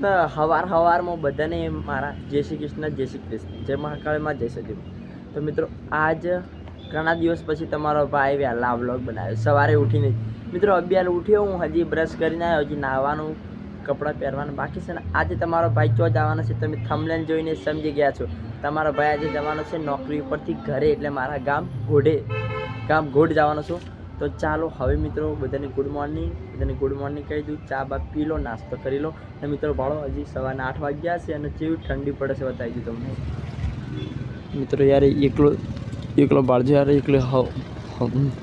હવાર હવારમાં બધાને મારા જય શ્રી કૃષ્ણ, જય શ્રી કૃષ્ણ, જય મહાકાળમાં જય સજીવ તો મિત્રો, આજ ઘણા દિવસ પછી તમારો ભાઈ વહેલા વ્લોગ બનાવ્યો. સવારે ઉઠીને મિત્રો અગિયાર ઉઠ્યો, હું હજી બ્રશ કરીને આવ્યો, હજી નાહવાનું, કપડાં પહેરવાનું બાકી છે ને આજે તમારો ભાઈ ચો જવાનો છે તમે થમલેન જોઈને સમજી ગયા છો. તમારો ભાઈ આજે જવાનો છે નોકરી ઉપરથી ઘરે, એટલે મારા ગામ ઘોડે, ગામ ઘોડ જવાનો છું. તો ચાલો હવે મિત્રો બધાને ગુડ મોર્નિંગ બધાને ગુડ મોર્નિંગ કહી દઉં. ચા બા પી લો, નાસ્તો કરી લો. અને મિત્રો ભાળો હજી સવારના આઠ વાગ્યા છે અને જેવી ઠંડી પડે છે બતાવી દઉં તમને. મિત્રો યાર એકલો એકલો બાળજો યાર એકલો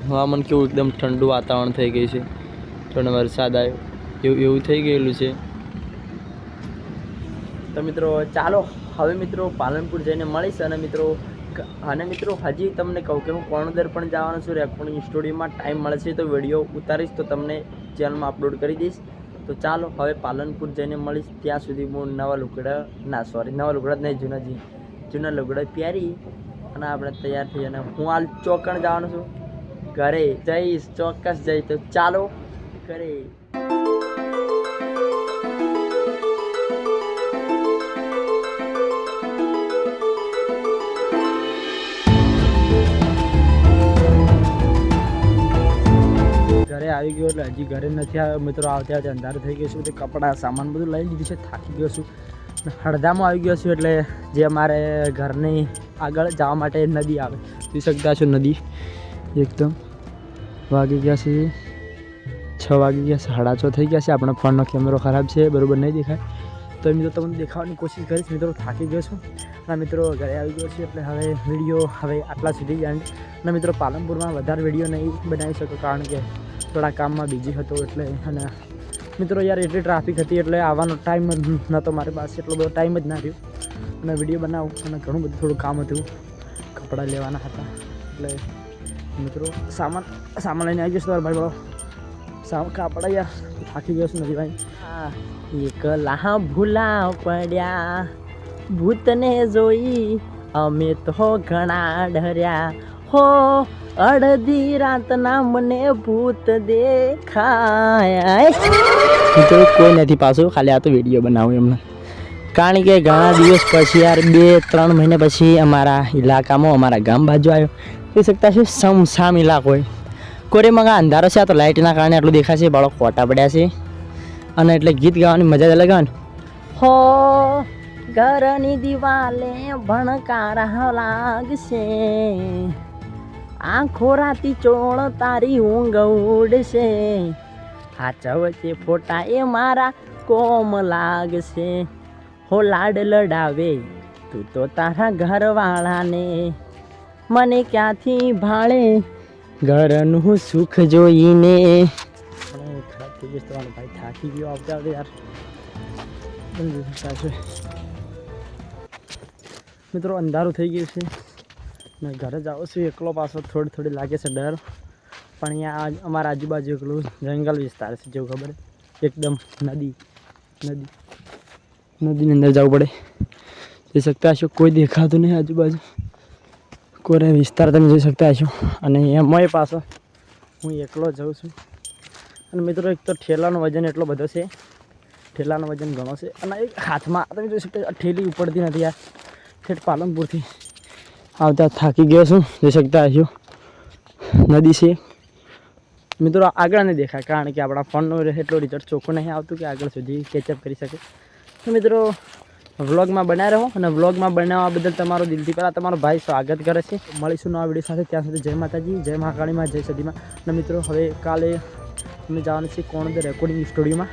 હવામાન કેવું એકદમ ઠંડુ વાતાવરણ થઈ ગયું છે. થોડો વરસાદ આવ્યો. એવું એવું થઈ ગયેલું છે. તો મિત્રો ચાલો, હવે મિત્રો પાલનપુર જઈને મળીશ અને મિત્રો અને મિત્રો હજી તમને કહું કે હું કોણદર પણ જવાનું છું, રેકોર્ડિંગ સ્ટુડિયોમાં ટાઈમ મળશે તો વીડિયો ઉતારીશ તો તમને ચેનલમાં અપલોડ કરી દઈશ. તો ચાલો હવે પાલનપુર જઈને મળીશ. ત્યાં સુધી હું નવા લુગડા, ના સોરી નવા લુગડા નહીં, જૂના જી, જૂના લુગડા પહેરી અને આપણે તૈયાર થઈ અને હું હાલ ચોકણ જવાનું છું. ઘરે જઈશ, ચોક્કસ જઈશ. તો ચાલો, ઘરે આવી ગયો એટલે હજી ઘરે નથી આવ્યો. મિત્રો આવતા આવતે અંધારું થઈ ગયું છે. એટલે કપડાં, સામાન બધું લઈ લીધું છે. થાકી ગયો છું. હળદામાં આવી ગયો છું એટલે જે અમારે ઘરની આગળ જવા માટે નદી આવે. જોઈ શકતા છો નદી. એકદમ વાગી ગયા છે. છ વાગી ગયા છે. સાડા થઈ ગયા છે. આપણો ફોનનો કેમેરો ખરાબ છે. બરાબર નહીં દેખાય. તો મિત્રો તમને દેખાવાની કોશિશ કરીશ. મિત્રો થાકી ગયો છું. અને મિત્રો ઘરે આવી ગયો છે. એટલે હવે વીડિયો હવે આટલા સુધી એન્ડ અને મિત્રો પાલનપુરમાં વધારે વીડિયો નહીં બનાવી શકો. કારણ કે થોડા કામમાં બિઝી હતો એટલે અને મિત્રો યાર એટલી ટ્રાફિક હતી એટલે આવવાનો ટાઈમ જ નહોતો મારી પાસે. એટલો બધો ટાઈમ જ ના રહ્યો. અને વીડિયો બનાવું અને ઘણું બધું થોડું કામ હતું. કપડાં લેવાના હતા. એટલે મિત્રો સામાન સામાન લઈને આવી જશે તમારા ભાઈ બળો સામાન કાપડા યાર, થાકી ગયો છું નથી ભાઈ એકલા ભૂલા પડ્યા. ભૂતને જોઈ અમે તો ઘણા ડર્યા. હો અડધી રાતના મને ભૂત દેખાય. તો કોઈ નથી પાછું ખાલી આ તો વીડિયો બનાવું એમને. કારણ કે ઘણા દિવસ પછી યાર બે ત્રણ મહિને પછી અમારા ઇલાકામાં અમારા ગામ બાજુ આવ્યો. કહી શકતા છે સમસામ ઇલાકો હોય કોરે મગા અંધારો છે આ તો લાઇટના કારણે આટલું દેખાશે બાળક ફોટા પડ્યા છે. અને એટલે ગીત ગાવાની મજા જ અલગ હો ઘરની દિવાલે ભણકારા લાગશે. આંખો રાતી ચોળ તારી ઊંઘ ઉડશે. હાચવચે ફોટા એ મારા કોમ લાગશે. હો લાડ લડાવે, તું તો તારા ઘરવાળાને. મને ક્યાંથી ભાળે, ઘરનું સુખ જોઈને. ભાઈ, થાકી ગયો આવતા યાર. મિત્રો, અંધારું થઈ ગયું છે. ને ઘરે જાઉં છું, એકલો પાછો થોડી થોડી લાગે છે ડર. પણ અહીંયા અમારા આજુબાજુ એકલું જંગલ વિસ્તાર છે, જેવું ખબર એકદમ નદી નદી, નદીની અંદર જવું પડે. જોઈ શકતા હશો, કોઈ દેખાતું નહીં આજુબાજુ. કોઈ વિસ્તાર તમે જોઈ શકતા હશો. અને એમાંય પાછો હું એકલો જાઉં છું. અને મિત્રો, એક તો ઠેલાનું વજન એટલો બધો છે. ઠેલાનું વજન ઘણો છે. અને એક હાથમાં, તમે જોઈ શકતા ઠેલી ઉપડતી નથી યાર ઠેઠ પાલનપુરથી આવતા થાકી ગયો છું, જોઈ શકતા હશો. નદી છે. મિત્રો, આગળ નહીં દેખાય, કારણ કે આપણા ફોનનો એટલો રિઝલ્ટ ચોખ્ખું નહીં આવતું કે આગળ સુધી કેચઅપ કરી શકે. તો મિત્રો વ્લોગમાં બનાવી રહો અને વ્લોગમાં બનાવવા બદલ તમારો દિલથી પહેલાં તમારો ભાઈ સ્વાગત કરે છે. મળીશું નવા વીડિયો સાથે. ત્યાં સુધી જય માતાજી, જય મહાકાળીમાં જય સદીમાં અને મિત્રો, હવે કાલે અમે જવાનું છે કોણ રેકોર્ડિંગ સ્ટુડિયોમાં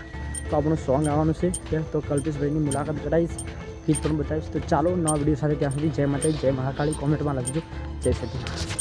તો આપણું સોંગ આવવાનું છે. તો કલ્પેશભાઈની મુલાકાત કરાવીશ. ગીત પણ બતાવીશ. તો ચાલો નવા વીડિયો સાથે ત્યાં સુધી. જય માતા જય મહાકાળી. કોમેન્ટમાં લખજો. જય સદીમાં